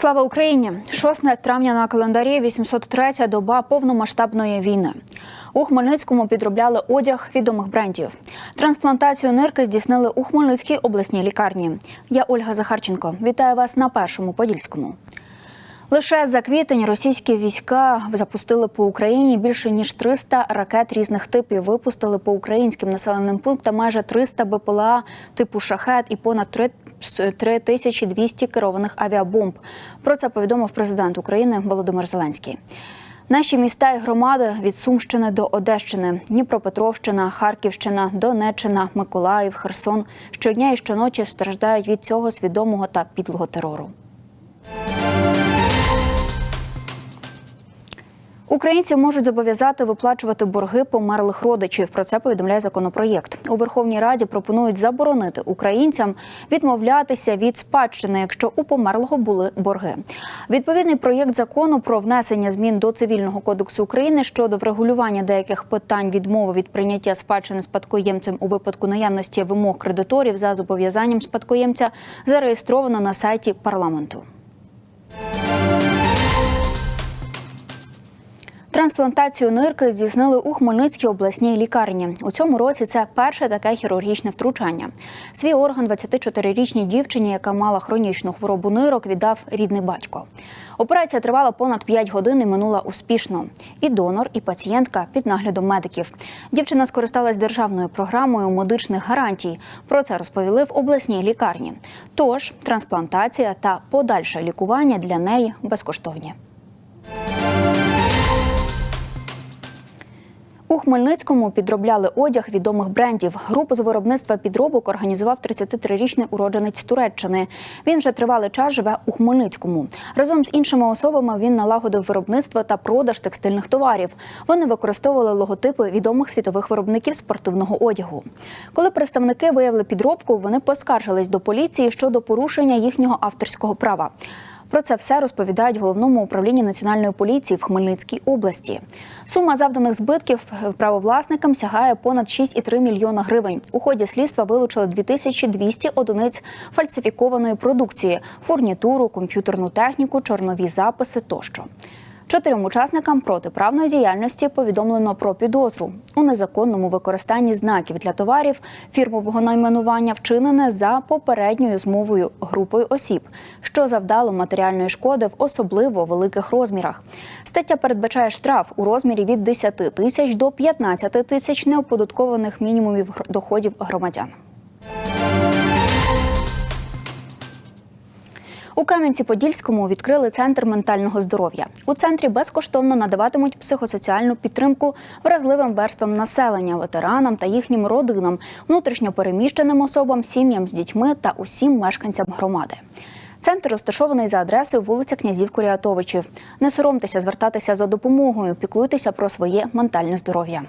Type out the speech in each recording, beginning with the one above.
Слава Україні! 6 травня на календарі 803-я доба повномасштабної війни. У Хмельницькому підробляли одяг відомих брендів. Трансплантацію нирки здійснили у Хмельницькій обласній лікарні. Я Ольга Захарченко. Вітаю вас на першому подільському. Лише за квітень російські війська запустили по Україні більше ніж 300 ракет різних типів. Випустили по українським населеним пунктам майже 300 БПЛА типу шахет і понад 3 3200 керованих авіабомб. Про це повідомив президент України Володимир Зеленський. Наші міста і громади від Сумщини до Одещини, Дніпропетровщина, Харківщина, Донеччина, Миколаїв, Херсон щодня і щоночі страждають від цього свідомого та підлого терору. Українці можуть зобов'язати виплачувати борги померлих родичів. Про це повідомляє законопроєкт. У Верховній Раді пропонують заборонити українцям відмовлятися від спадщини, якщо у померлого були борги. Відповідний проєкт закону про внесення змін до цивільного кодексу України щодо врегулювання деяких питань відмови від прийняття спадщини спадкоємцем у випадку наявності вимог кредиторів за зобов'язанням спадкоємця зареєстровано на сайті парламенту. Трансплантацію нирки здійснили у Хмельницькій обласній лікарні. У цьому році це перше таке хірургічне втручання. Свій орган 24-річній дівчині, яка мала хронічну хворобу нирок, віддав рідний батько. Операція тривала понад 5 годин і минула успішно. І донор, і пацієнтка під наглядом медиків. Дівчина скористалась державною програмою медичних гарантій. Про це розповіли в обласній лікарні. Тож трансплантація та подальше лікування для неї безкоштовні. Хмельницькому підробляли одяг відомих брендів. Групу з виробництва підробок організував 33-річний уродженець Туреччини. Він вже тривалий час живе у Хмельницькому. Разом з іншими особами він налагодив виробництво та продаж текстильних товарів. Вони використовували логотипи відомих світових виробників спортивного одягу. Коли представники виявили підробку, вони поскаржились до поліції щодо порушення їхнього авторського права. Про це все розповідають головному управлінні національної поліції в Хмельницькій області. Сума завданих збитків правовласникам сягає понад 6,3 мільйона гривень. У ході слідства вилучили 2200 одиниць фальсифікованої продукції, фурнітуру, комп'ютерну техніку, чорнові записи тощо. Чотирьом учасникам протиправної діяльності повідомлено про підозру у незаконному використанні знаків для товарів фірмового найменування, вчинене за попередньою змовою групою осіб, що завдало матеріальної шкоди в особливо великих розмірах. Стаття передбачає штраф у розмірі від 10 тисяч до 15 тисяч неоподаткованих мінімумів доходів громадян. У Кам'янці-Подільському відкрили центр ментального здоров'я. У центрі безкоштовно надаватимуть психосоціальну підтримку вразливим верствам населення, ветеранам та їхнім родинам, внутрішньопереміщеним особам, сім'ям з дітьми та усім мешканцям громади. Центр розташований за адресою вулиця князів Куріатовичів. Не соромтеся звертатися за допомогою, піклуйтеся про своє ментальне здоров'я.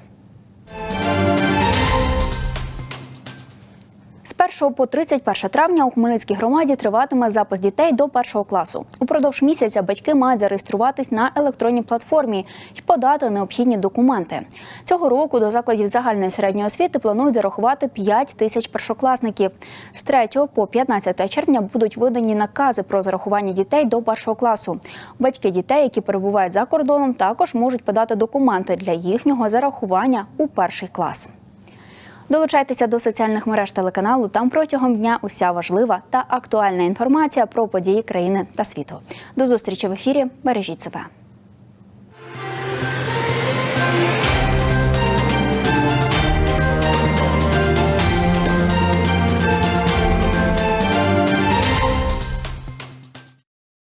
1 по 31 травня у Хмельницькій громаді триватиме запис дітей до першого класу. Упродовж місяця батьки мають зареєструватись на електронній платформі і подати необхідні документи. Цього року до закладів загальної середньої освіти планують зарахувати 5 тисяч першокласників. З 3 по 15 червня будуть видані накази про зарахування дітей до першого класу. Батьки дітей, які перебувають за кордоном, також можуть подати документи для їхнього зарахування у перший клас. Долучайтеся до соціальних мереж телеканалу. Там протягом дня уся важлива та актуальна інформація про події країни та світу. До зустрічі в ефірі. Бережіть себе.